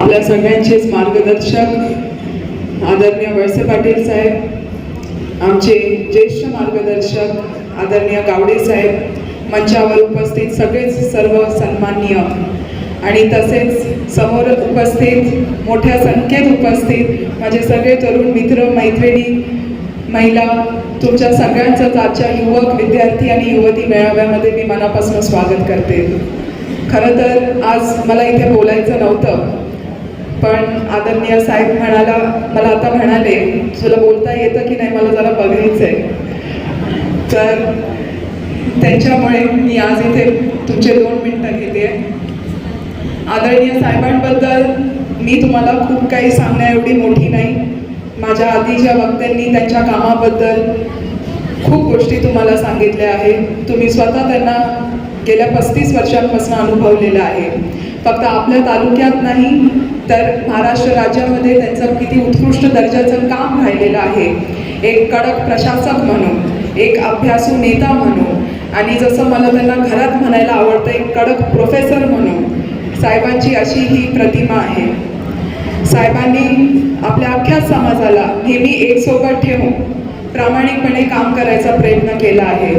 आपल्या सगळ्यांचेच मार्गदर्शक आदरणीय वळसे पाटील साहेब आमचे ज्येष्ठ मार्गदर्शक आदरणीय गावडे साहेब मंचावर उपस्थित सगळेच सर्व सन्माननीय आणि तसेच समोर उपस्थित मोठ्या संख्येत उपस्थित माझे सगळे तरुण मित्र मैत्रिणी महिला तुमच्या सगळ्यांचंच आजच्या युवक विद्यार्थी आणि युवती मेळाव्यामध्ये मी मनापासून स्वागत करते. खरं तर आज मला इथे बोलायचं नव्हतं. पण आदरणीय साहेब म्हणाला मला आता म्हणाले तुला बोलता येतं की नाही मला जरा बघायचं आहे तर त्यांच्यामुळे मी आज इथे तुमचे दोन मिनटं घेते. आदरणीय साहेबांबद्दल मी तुम्हाला खूप काही सांगण्या एवढी मोठी नाही. माझ्या आधीच्या वक्त्यांनी त्यांच्या कामाबद्दल खूप गोष्टी तुम्हाला सांगितल्या आहेत. तुम्ही स्वतः त्यांना गेल्या पस्तीस वर्षांपासून अनुभवलेलं आहे. फक्त आपल्या तालुक्यात नाही तर महाराष्ट्र राज्यामध्ये त्यांचं किती उत्कृष्ट दर्जाचं काम राहिलेलं आहे. एक कडक प्रशासक म्हणून एक अभ्यासू नेता म्हणून आणि जसं मला त्यांना घरात म्हणायला आवडतं एक कडक प्रोफेसर म्हणून साहेबांची अशी ही प्रतिमा आहे. साहेबांनी आपल्या अख्ख्या समाजाला नेहमी एकसोबत ठेवून प्रामाणिकपणे काम करायचा प्रयत्न केला आहे.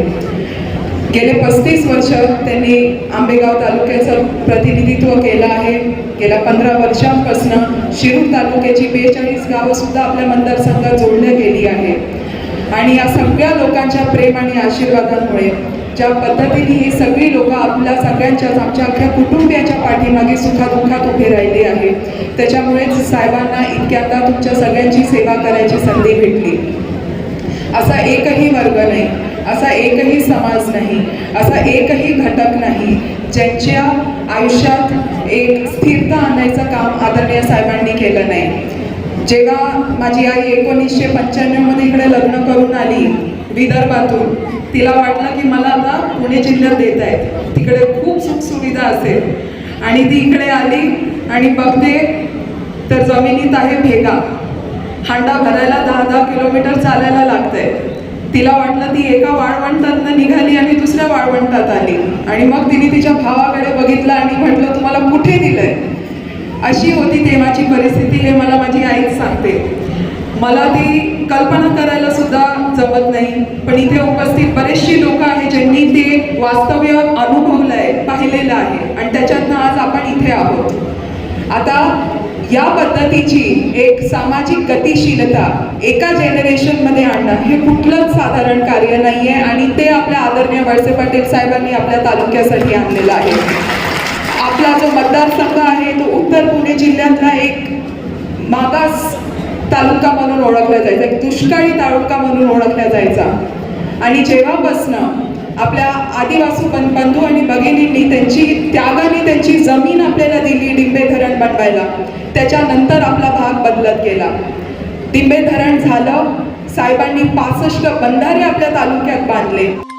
गेले पस्तीस वर्ष त्यांनी आंबेगाव तालुक्याचं प्रतिनिधित्व केलं आहे. गेल्या पंधरा वर्षांपासून शिरूर तालुक्याची बेचाळीस गावं सुद्धा आपल्या मतदारसंघात जोडल्या गेली आहे. आणि या सगळ्या लोकांच्या प्रेम आणि आशीर्वादांमुळे ज्या पद्धतीने ही सगळी लोक आपल्या सगळ्यांच्याच आमच्या अख्ख्या कुटुंबियाच्या पाठीमागे सुखादुःखात उभे राहिली आहे. त्याच्यामुळेच साहेबांना इतक्यांदा तुमच्या सगळ्यांची सेवा करायची संधी भेटली. असा एकही वर्ग नाही. असा एकही समाज नाही असा एकही घटक नाही ज्यांच्या आयुष्यात एक स्थिरता आणायचं काम आदरणीय साहेबांनी केलं नाही. जेव्हा माझी आई एकोणीसशे पंच्याण्णवमध्ये इकडे लग्न करून आली विदर्भातून तिला वाटलं की मला आता पुणे जिल्ह्यात देत आहेत तिकडे खूप सुखसुविधा असेल. आणि ती इकडे आली आणि बघते तर जमिनीत आहे भेगा हांडा भरायला दहा दहा किलोमीटर चालायला लागतंय. तिला वाटलं ती एका वाळवंटातनं निघाली आणि दुसऱ्या वाळवंटात आली. आणि मग तिने तिच्या भावाकडे बघितलं आणि म्हटलं तुम्हाला कुठे दिलंय? अशी होती तेव्हाची परिस्थिती हे मला माझी आईच सांगते. मला ती कल्पना करायला सुद्धा जमत नाही. पण इथे उपस्थित बरेचशी लोक आहेत ज्यांनी ते वास्तव्य अनुभवलं आहे पाहिलेलं आहे. आणि त्याच्यातनं आज आपण इथे आहोत. आता या पद्धतीची एक सामाजिक गतिशीलता एका जनरेशनमध्ये आणणं हे कुठलंच साधारण कार्य नाही आहे आणि ते आपल्या आदरणीय वळसे पाटील साहेबांनी आपल्या तालुक्यासाठी आणलेलं आहे. आपला जो मतदारसंघ आहे तो उत्तर पुणे जिल्ह्यातला एक मागास तालुका म्हणून ओळखला जायचा एक दुष्काळी तालुका म्हणून ओळखला जायचा. आणि जेव्हापासनं आपल्या आदिवासी बंधू आणि भगिनींनी त्यांची त्यागाने त्यांची जमीन आपल्याला बनवायला. त्याच्यानंतर आपला भाग बदलत गेला. डिंबे धरण झालं. साहेबांनी पासष्ट बंधारे आपल्या तालुक्यात बांधले.